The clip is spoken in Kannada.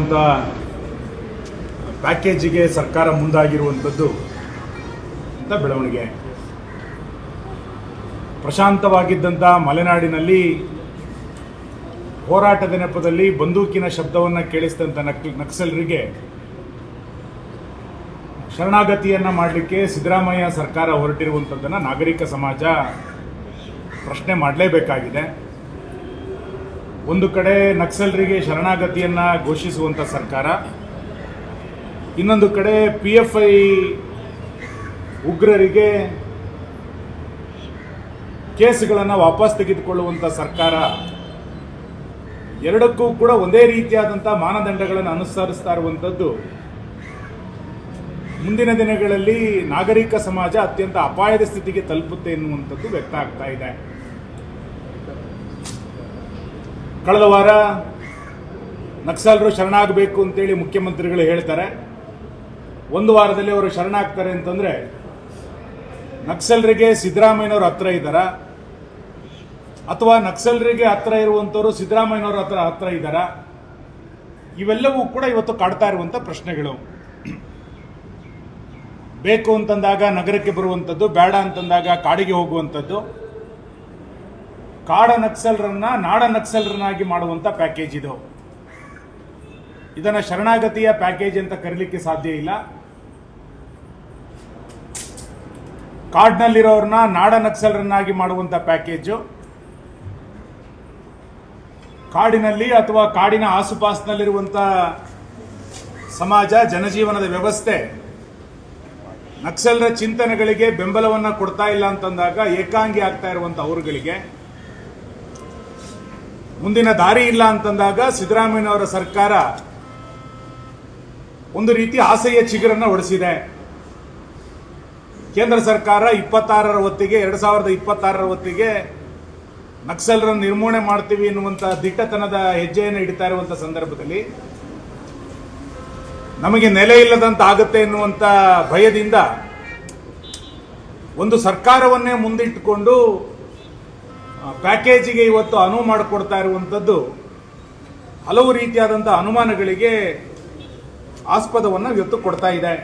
ಅಂತ ಪ್ಯಾಕೇಜಿಗೆ ಸರ್ಕಾರ ಮುಂದಾಗಿರುವಂಥದ್ದು ಅಂತ ಬೆಳವಣಿಗೆ. ಪ್ರಶಾಂತವಾಗಿದ್ದಂಥ ಮಲೆನಾಡಿನಲ್ಲಿ ಹೋರಾಟದ ನೆಪದಲ್ಲಿ ಬಂದೂಕಿನ ಶಬ್ದವನ್ನು ಕೇಳಿಸಿದಂಥ ನಕ್, ನಕ್ಸಲರಿಗೆ ಶರಣಾಗತಿಯನ್ನು ಮಾಡಲಿಕ್ಕೆ ಸಿದ್ದರಾಮಯ್ಯ ಸರ್ಕಾರ ಹೊರಟಿರುವಂಥದ್ದನ್ನು ನಾಗರಿಕ ಸಮಾಜ ಪ್ರಶ್ನೆ ಮಾಡಲೇಬೇಕಾಗಿದೆ. ಒಂದು ಕಡೆ ನಕ್ಸಲರಿಗೆ ಶರಣಾಗತಿಯನ್ನ ಘೋಷಿಸುವಂತ ಸರ್ಕಾರ, ಇನ್ನೊಂದು ಕಡೆ ಪಿ ಎಫ್ ಐ ಉಗ್ರರಿಗೆ ಕೇಸುಗಳನ್ನು ವಾಪಸ್ ತೆಗೆದುಕೊಳ್ಳುವಂಥ ಸರ್ಕಾರ, ಎರಡಕ್ಕೂ ಕೂಡ ಒಂದೇ ರೀತಿಯಾದಂಥ ಮಾನದಂಡಗಳನ್ನು ಅನುಸರಿಸ್ತಾ ಇರುವಂಥದ್ದು ಮುಂದಿನ ದಿನಗಳಲ್ಲಿ ನಾಗರಿಕ ಸಮಾಜ ಅತ್ಯಂತ ಅಪಾಯದ ಸ್ಥಿತಿಗೆ ತಲುಪುತ್ತೆ ಎನ್ನುವಂಥದ್ದು ವ್ಯಕ್ತ ಆಗ್ತಾ ಇದೆ. ಕಳೆದ ವಾರ ನಕ್ಸಲರು ಶರಣಾಗಬೇಕು ಅಂತೇಳಿ ಮುಖ್ಯಮಂತ್ರಿಗಳು ಹೇಳ್ತಾರೆ. ಒಂದು ವಾರದಲ್ಲಿ ಅವರು ಶರಣಾಗ್ತಾರೆ ಅಂತಂದ್ರೆ ನಕ್ಸಲರಿಗೆ ಸಿದ್ದರಾಮಯ್ಯನವ್ರ ಹತ್ರ ಇದ್ದಾರ? ಅಥವಾ ನಕ್ಸಲರಿಗೆ ಹತ್ರ ಇರುವಂಥವ್ರು ಸಿದ್ದರಾಮಯ್ಯನವ್ರ ಹತ್ರ ಹತ್ರ ಇದ್ದಾರ? ಇವೆಲ್ಲವೂ ಕೂಡ ಇವತ್ತು ಕಾಡ್ತಾ ಇರುವಂಥ ಪ್ರಶ್ನೆಗಳು. ಬೇಕು ಅಂತಂದಾಗ ನಗರಕ್ಕೆ ಬರುವಂಥದ್ದು ಬೇಡ ಅಂತಂದಾಗ ಕಾಡಿಗೆ ಹೋಗುವಂಥದ್ದು ಕಾಡ ನಕ್ಸಲರನ್ನ ನಾಡ ನಕ್ಸಲರನ್ನಾಗಿ ಮಾಡುವಂತ ಪ್ಯಾಕೇಜ್ ಇದು. ಇದನ್ನ ಶರಣಾಗತಿಯ ಪ್ಯಾಕೇಜ್ ಅಂತ ಕರೀಲಿಕ್ಕೆ ಸಾಧ್ಯ ಇಲ್ಲ. ಕಾಡ್ನಲ್ಲಿರೋರನ್ನ ನಾಡ ನಕ್ಸಲರನ್ನಾಗಿ ಮಾಡುವಂತ ಪ್ಯಾಕೇಜು. ಕಾಡಿನಲ್ಲಿ ಅಥವಾ ಕಾಡಿನ ಆಸುಪಾಸಿನಲ್ಲಿರುವಂತ ಸಮಾಜ, ಜನಜೀವನದ ವ್ಯವಸ್ಥೆ. ನಕ್ಸಲರ ಚಿಂತನೆಗಳಿಗೆ ಬೆಂಬಲವನ್ನ ಕೊಡ್ತಾ ಇಲ್ಲ ಅಂತಂದಾಗ ಏಕಾಂಗಿ ಆಗ್ತಾ ಇರುವಂತ ಅವರುಗಳಿಗೆ ಮುಂದಿನ ದಾರಿ ಇಲ್ಲ ಅಂತಂದಾಗ ಸಿದ್ದರಾಮಯ್ಯನವರ ಸರ್ಕಾರ ಒಂದು ರೀತಿ ಆಸೆಯ ಚಿಗುರನ್ನ ಹೊಡೆಸಿದೆ ಕೇಂದ್ರ ಸರ್ಕಾರ ಇಪ್ಪತ್ತಾರರ ಹೊತ್ತಿಗೆ, ಎರಡು ಸಾವಿರದ ಇಪ್ಪತ್ತಾರರ ಹೊತ್ತಿಗೆ ನಕ್ಸಲರನ್ನು ನಿರ್ಮೂಲನೆ ಮಾಡ್ತೀವಿ ಎನ್ನುವಂಥ ದಿಟ್ಟತನದ ಹೆಜ್ಜೆಯನ್ನು ಇಡ್ತಾ ಇರುವಂಥ ಸಂದರ್ಭದಲ್ಲಿ ನಮಗೆ ನೆಲೆ ಇಲ್ಲದಂತ ಆಗುತ್ತೆ ಎನ್ನುವಂತ ಭಯದಿಂದ ಒಂದು ಸರ್ಕಾರವನ್ನೇ ಮುಂದಿಟ್ಟುಕೊಂಡು ಪ್ಯಾಕೇಜಿಗೆ ಇವತ್ತು ಅನುವು ಮಾಡಿಕೊಡ್ತಾ ಇರುವಂಥದ್ದು ಹಲವು ರೀತಿಯಾದಂಥ ಅನುಮಾನಗಳಿಗೆ ಆಸ್ಪದವನ್ನು ಇವತ್ತು ಕೊಡ್ತಾ ಇದೆ.